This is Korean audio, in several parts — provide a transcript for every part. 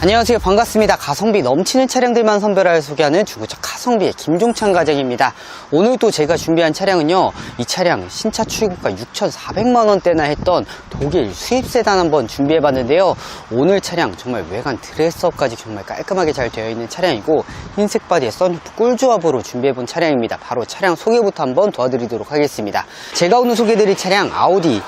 안녕하세요. 반갑습니다. 가성비 넘치는 차량들만 선별하여 소개하는 중고차 가성비의 김종찬 과장입니다. 오늘 또 제가 준비한 차량은요. 이 차량 신차 출고가 6,400만원대나 했던 독일 수입 세단 한번 준비해 봤는데요. 오늘 차량 정말 외관 드레스업까지 정말 깔끔하게 잘 되어 있는 차량이고 흰색 바디에 선루프 꿀조합으로 준비해 본 차량입니다. 바로 차량 소개부터 한번 도와드리도록 하겠습니다. 제가 오늘 소개해 드릴 차량 아우디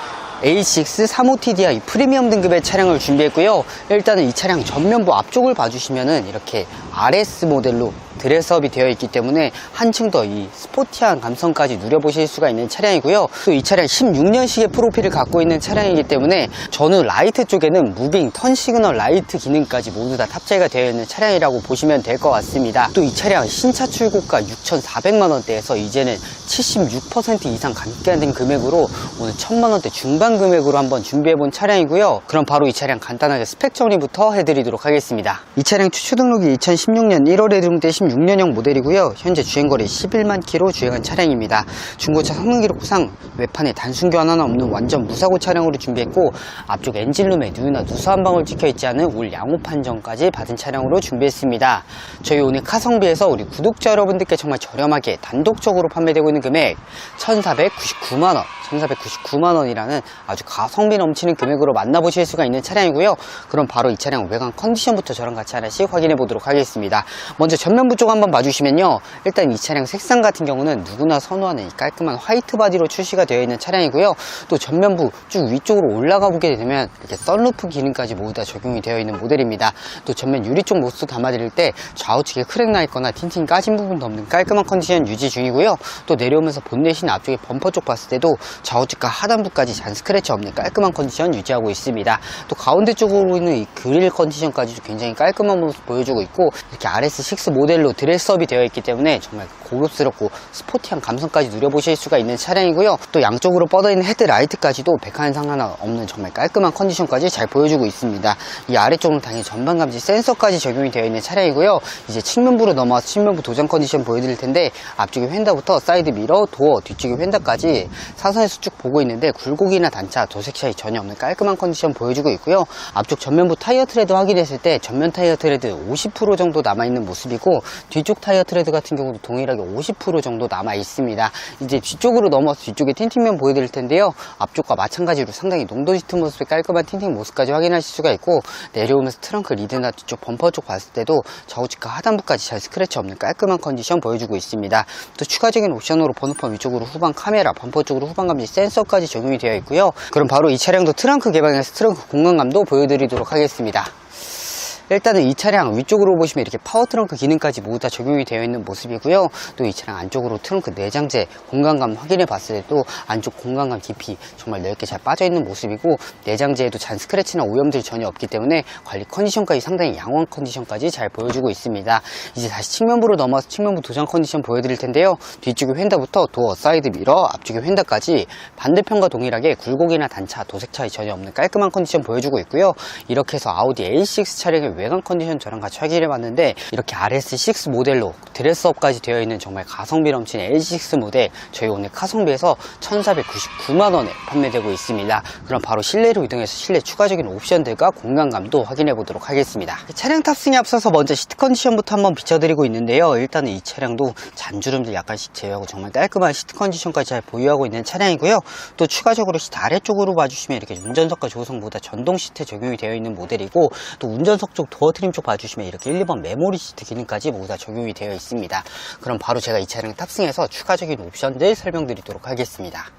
A6 35TDI 프리미엄 등급의 차량을 준비했고요. 일단은 이 차량 전면부 앞쪽을 봐주시면은 이렇게 RS 모델로 드레스업이 되어 있기 때문에 한층 더 이 스포티한 감성까지 누려보실 수가 있는 차량이고요. 또 이 차량 16년식의 프로필을 갖고 있는 차량이기 때문에 전후 라이트 쪽에는 무빙, 턴 시그널 라이트 기능까지 모두 다 탑재가 되어 있는 차량이라고 보시면 될 것 같습니다. 또 이 차량 신차 출고가 6,400만원대에서 이제는 76% 이상 감가된 금액으로 오늘 1,000만원대 중반 금액으로 한번 준비해 본 차량이고요. 그럼 바로 이 차량 간단하게 스펙 정리부터 해드리도록 하겠습니다. 이 차량 추후 등록이 2016년 1월에 등록된 16년형 모델이고요. 현재 주행거리 11만 킬로 주행한 차량입니다. 중고차 성능 기록상 외판에 단순 교환 하나 없는 완전 무사고 차량으로 준비했고 앞쪽 엔진룸에 누유나 누수 한 방울 찍혀있지 않은 올 양호 판정까지 받은 차량으로 준비했습니다. 저희 오늘 카성비에서 우리 구독자 여러분들께 정말 저렴하게 단독적으로 판매되고 있는 금액 1,499만원 1,499만원이라는 아주 가성비 넘치는 금액으로 만나보실 수가 있는 차량이고요. 그럼 바로 이 차량 외관 컨디션부터 저랑 같이 하나씩 확인해 보도록 하겠습니다. 먼저 전면부 쪽 한번 봐주시면요. 일단 이 차량 색상 같은 경우는 누구나 선호하는 이 깔끔한 화이트 바디로 출시가 되어 있는 차량이고요. 또 전면부 쭉 위쪽으로 올라가 보게 되면 이렇게 썬루프 기능까지 모두 다 적용이 되어 있는 모델입니다. 또 전면 유리 쪽 모습 담아드릴 때 좌우측에 크랙 나 있거나 틴팅 까진 부분도 없는 깔끔한 컨디션 유지 중이고요. 또 내 려오면서 본넷이나 앞쪽에 범퍼 쪽 봤을 때도 좌우측과 하단부까지 잔 스크래치 없는 깔끔한 컨디션 유지하고 있습니다. 또 가운데 쪽으로 있는 이 그릴 컨디션까지도 굉장히 깔끔한 모습 보여주고 있고 이렇게 RS6 모델로 드레스업이 되어 있기 때문에 정말 고급스럽고 스포티한 감성까지 누려보실 수가 있는 차량이고요. 또 양쪽으로 뻗어있는 헤드라이트까지도 백한상 하나 없는 정말 깔끔한 컨디션까지 잘 보여주고 있습니다. 이 아래쪽으로 당연히 전방 감지 센서까지 적용이 되어 있는 차량이고요. 이제 측면부로 넘어와서 측면부 도장 컨디션 보여드릴 텐데 앞쪽에 휀다부터 사이드 미 러, 도어, 뒤쪽에 휀다까지 사선에서 쭉 보고 있는데 굴곡이나 단차, 도색 차이 전혀 없는 깔끔한 컨디션 보여주고 있고요. 앞쪽 전면부 타이어 트레드 확인했을 때 전면 타이어 트레드 50% 정도 남아있는 모습이고 뒤쪽 타이어 트레드 같은 경우도 동일하게 50% 정도 남아 있습니다. 이제 뒤쪽으로 넘어서 뒤쪽에 틴팅면 보여드릴 텐데요. 앞쪽과 마찬가지로 상당히 농도 짙은 모습의 깔끔한 틴팅 모습까지 확인하실 수가 있고 내려오면서 트렁크 리드나 뒤쪽 범퍼 쪽 봤을 때도 좌우측과 하단부까지 잘 스크래치 없는 깔끔한 컨디션 보여주고 있습니다. 또 추가적인 옵션으로 번호판 위쪽으로 후방 카메라, 범퍼 쪽으로 후방 감지 센서까지 적용이 되어 있고요. 그럼 바로 이 차량도 트렁크 개방해서 트렁크 공간감도 보여드리도록 하겠습니다. 일단은 이 차량 위쪽으로 보시면 이렇게 파워 트렁크 기능까지 모두 다 적용이 되어 있는 모습이고요. 또 이 차량 안쪽으로 트렁크 내장재 공간감 확인해 봤을 때도 안쪽 공간감 깊이 정말 넓게 잘 빠져 있는 모습이고 내장재에도 잔 스크래치나 오염들이 전혀 없기 때문에 관리 컨디션까지 상당히 양호한 컨디션까지 잘 보여주고 있습니다. 이제 다시 측면부로 넘어서 측면부 도장 컨디션 보여드릴 텐데요. 뒤쪽에 휀다부터 도어, 사이드 미러, 앞쪽에 휀다까지 반대편과 동일하게 굴곡이나 단차, 도색 차이 전혀 없는 깔끔한 컨디션 보여주고 있고요. 이렇게 해서 아우디 A6 차량의 외관 컨디션 저랑 같이 확인해 봤는데 이렇게 RS6 모델로 드레스업까지 되어 있는 정말 가성비 넘치는 L6 모델 저희 오늘 카성비에서 1499만원에 판매되고 있습니다. 그럼 바로 실내로 이동해서 실내 추가적인 옵션들과 공간감도 확인해 보도록 하겠습니다. 차량 탑승에 앞서서 먼저 시트 컨디션부터 한번 비춰드리고 있는데요. 일단은 이 차량도 잔주름들 약간씩 제외하고 정말 깔끔한 시트 컨디션까지 잘 보유하고 있는 차량이고요. 또 추가적으로 시트 아래쪽으로 봐주시면 이렇게 운전석과 조성보다 전동 시트 적용이 되어 있는 모델이고 또 운전석 쪽 도어 트림 쪽 봐주시면 이렇게 1, 2번 메모리 시트 기능까지 모두 다 적용이 되어 있습니다. 그럼 바로 제가 이 차량 탑승해서 추가적인 옵션들 설명드리도록 하겠습니다.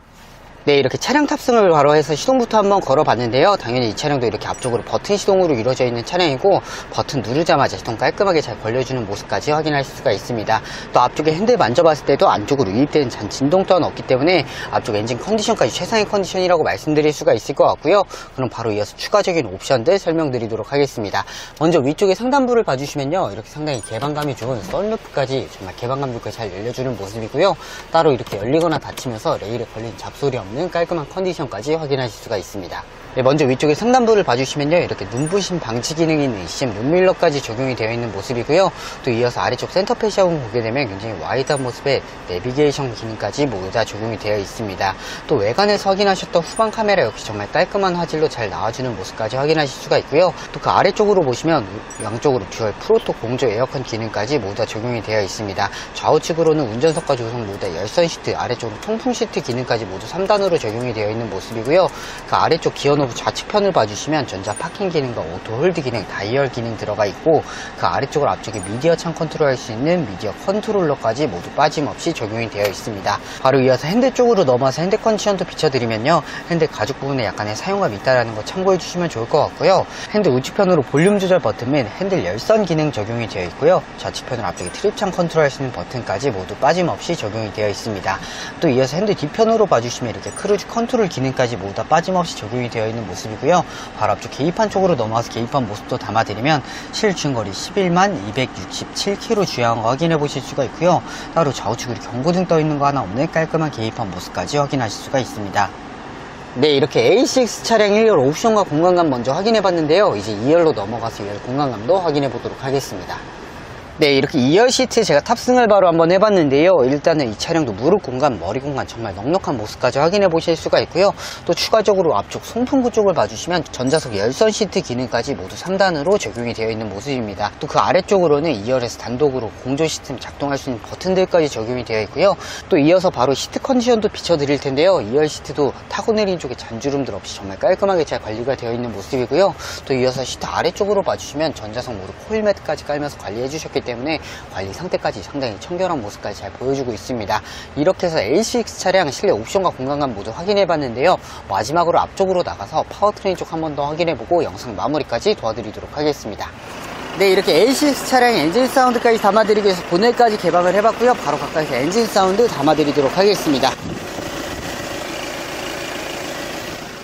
네, 이렇게 차량 탑승을 바로 해서 시동부터 한번 걸어봤는데요. 당연히 이 차량도 이렇게 앞쪽으로 버튼 시동으로 이루어져 있는 차량이고 버튼 누르자마자 시동 깔끔하게 잘 걸려주는 모습까지 확인하실 수가 있습니다. 또 앞쪽에 핸들 만져봤을 때도 안쪽으로 유입되는 잔 진동 또한 없기 때문에 앞쪽 엔진 컨디션까지 최상의 컨디션이라고 말씀드릴 수가 있을 것 같고요. 그럼 바로 이어서 추가적인 옵션들 설명드리도록 하겠습니다. 먼저 위쪽에 상단부를 봐주시면요. 이렇게 상당히 개방감이 좋은 썬루프까지 정말 개방감 좋게 잘 열려주는 모습이고요. 따로 이렇게 열리거나 닫히면서 레일에 걸린 잡소리 없는 깔끔한 컨디션까지 확인하실 수가 있습니다. 네, 먼저 위쪽에 상단부를 봐주시면요. 이렇게 눈부심 방지 기능이 있는 이심 눈밀러까지 적용이 되어 있는 모습이고요. 또 이어서 아래쪽 센터 패시아을 보게 되면 굉장히 와이드한 모습의 내비게이션 기능까지 모두 다 적용이 되어 있습니다. 또 외관에서 확인하셨던 후방 카메라 역시 정말 깔끔한 화질로 잘 나와주는 모습까지 확인하실 수가 있고요. 또 그 아래쪽으로 보시면 양쪽으로 듀얼 프로토 공조 에어컨 기능까지 모두 다 적용이 되어 있습니다. 좌우측으로는 운전석과 조성 모두 다 열선 시트, 아래쪽으로 통풍 시트 기능까지 모두 3단으로 적용이 되어 있는 모습이고요. 그 아래쪽 기어 노브 좌측편을 봐주시면 전자 파킹 기능과 오토 홀드 기능, 다이얼 기능 들어가 있고 그 아래쪽으로 앞쪽에 미디어 창 컨트롤할 수 있는 미디어 컨트롤러까지 모두 빠짐없이 적용이 되어 있습니다. 바로 이어서 핸들 쪽으로 넘어와서 핸들 컨디션도 비춰드리면요. 핸들 가죽 부분에 약간의 사용감이 있다는 거 참고해 주시면 좋을 것 같고요. 핸들 우측편으로 볼륨 조절 버튼 및 핸들 열선 기능 적용이 되어 있고요. 좌측편으로 앞쪽에 트립창 컨트롤할 수 있는 버튼까지 모두 빠짐없이 적용이 되어 있습니다. 또 이어서 핸들 뒤편으로 봐주시면 이렇게 크루즈 컨트롤 기능까지 모두 다 빠짐없이 적용이 되어 있는 모습이고요. 바로 앞쪽 계기판 쪽으로 넘어와서 계기판 모습도 담아드리면 실중거리 11만 267km 주행한 거 확인해 보실 수가 있고요. 따로 좌우측으로 경고등 떠 있는 거 하나 없는 깔끔한 계기판 모습까지 확인하실 수가 있습니다. 네, 이렇게 A6 차량 1열 옵션과 공간감 먼저 확인해 봤는데요. 이제 2열로 넘어가서 2열 공간감도 확인해 보도록 하겠습니다. 네, 이렇게 2열 시트 제가 탑승을 바로 한번 해봤는데요. 일단은 이 차량도 무릎 공간, 머리 공간 정말 넉넉한 모습까지 확인해 보실 수가 있고요. 또 추가적으로 앞쪽 송풍구 쪽을 봐주시면 전자석 열선 시트 기능까지 모두 3단으로 적용이 되어 있는 모습입니다. 또 그 아래쪽으로는 2열에서 단독으로 공조 시스템 작동할 수 있는 버튼들까지 적용이 되어 있고요. 또 이어서 바로 시트 컨디션도 비춰 드릴 텐데요. 2열 시트도 타고 내린 쪽에 잔주름들 없이 정말 깔끔하게 잘 관리가 되어 있는 모습이고요. 또 이어서 시트 아래쪽으로 봐주시면 전자석 모두 코일 매트까지 깔면서 관리해 주셨기 때문에 관리 상태까지 상당히 청결한 모습까지 잘 보여주고 있습니다. 이렇게 해서 A6 차량 실내 옵션과 공간감 모두 확인해 봤는데요. 마지막으로 앞쪽으로 나가서 파워트레인 쪽 한 번 더 확인해 보고 영상 마무리까지 도와드리도록 하겠습니다. 네, 이렇게 A6 차량 엔진 사운드까지 담아드리기 위해서 보넷까지 개방을 해봤고요. 바로 가까이서 엔진 사운드 담아드리도록 하겠습니다.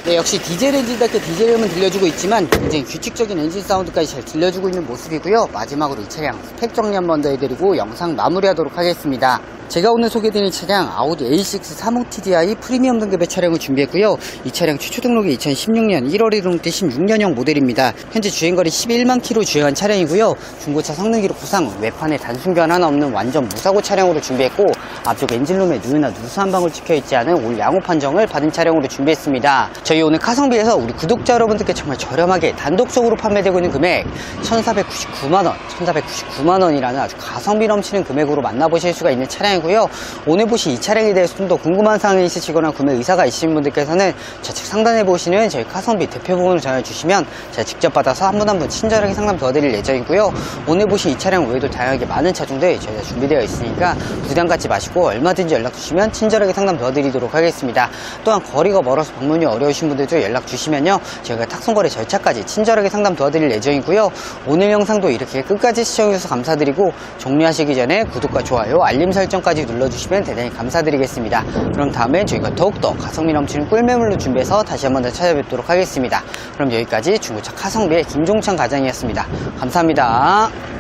네, 역시 디젤 엔진답게 디젤음은 들려주고 있지만 굉장히 규칙적인 엔진 사운드까지 잘 들려주고 있는 모습이고요. 마지막으로 이 차량 스펙 정리 한 번 더 해드리고 영상 마무리하도록 하겠습니다. 제가 오늘 소개드린 차량 아우디 A6 3호 TDI 프리미엄 등급의 차량을 준비했고요. 이 차량 최초 등록이 2016년 1월 1일 때 16년형 모델입니다. 현재 주행거리 11만 킬로 주행한 차량이고요. 중고차 성능 기록 부상, 외판에 단순 교환 하나 없는 완전 무사고 차량으로 준비했고 앞쪽 엔진룸에 누유나 누수 한 방울 찍혀있지 않은 올 양호 판정을 받은 차량으로 준비했습니다. 저희 오늘 카성비에서 우리 구독자 여러분들께 정말 저렴하게 단독적으로 판매되고 있는 금액 1499만원, 1499만원이라는 아주 가성비 넘치는 금액으로 만나보실 수가 있는 차량이고요. 오늘 보신 이 차량에 대해서 좀 더 궁금한 사항이 있으시거나 구매 의사가 있으신 분들께서는 좌측 상단에 보시는 저희 카성비 대표 부분을 전해주시면 제가 직접 받아서 한 분 한 분 친절하게 상담 도와드릴 예정이고요. 오늘 보신 이 차량 외에도 다양하게 많은 차종들 저희가 준비되어 있으니까 부담 갖지 마시고 얼마든지 연락 주시면 친절하게 상담 도와드리도록 하겠습니다. 또한 거리가 멀어서 방문이 어려우신 분들도 연락 주시면요. 저희가 탁송거래 절차까지 친절하게 상담 도와드릴 예정이고요. 오늘 영상도 이렇게 끝까지 시청해주셔서 감사드리고 종료하시기 전에 구독과 좋아요, 알림 설정까지 눌러주시면 대단히 감사드리겠습니다. 그럼 다음에 저희가 더욱더 가성비 넘치는 꿀매물로 준비해서 다시 한 번 더 찾아뵙도록 하겠습니다. 그럼 여기까지 중고차 카성비의 김종찬 과장이었습니다. 감사합니다.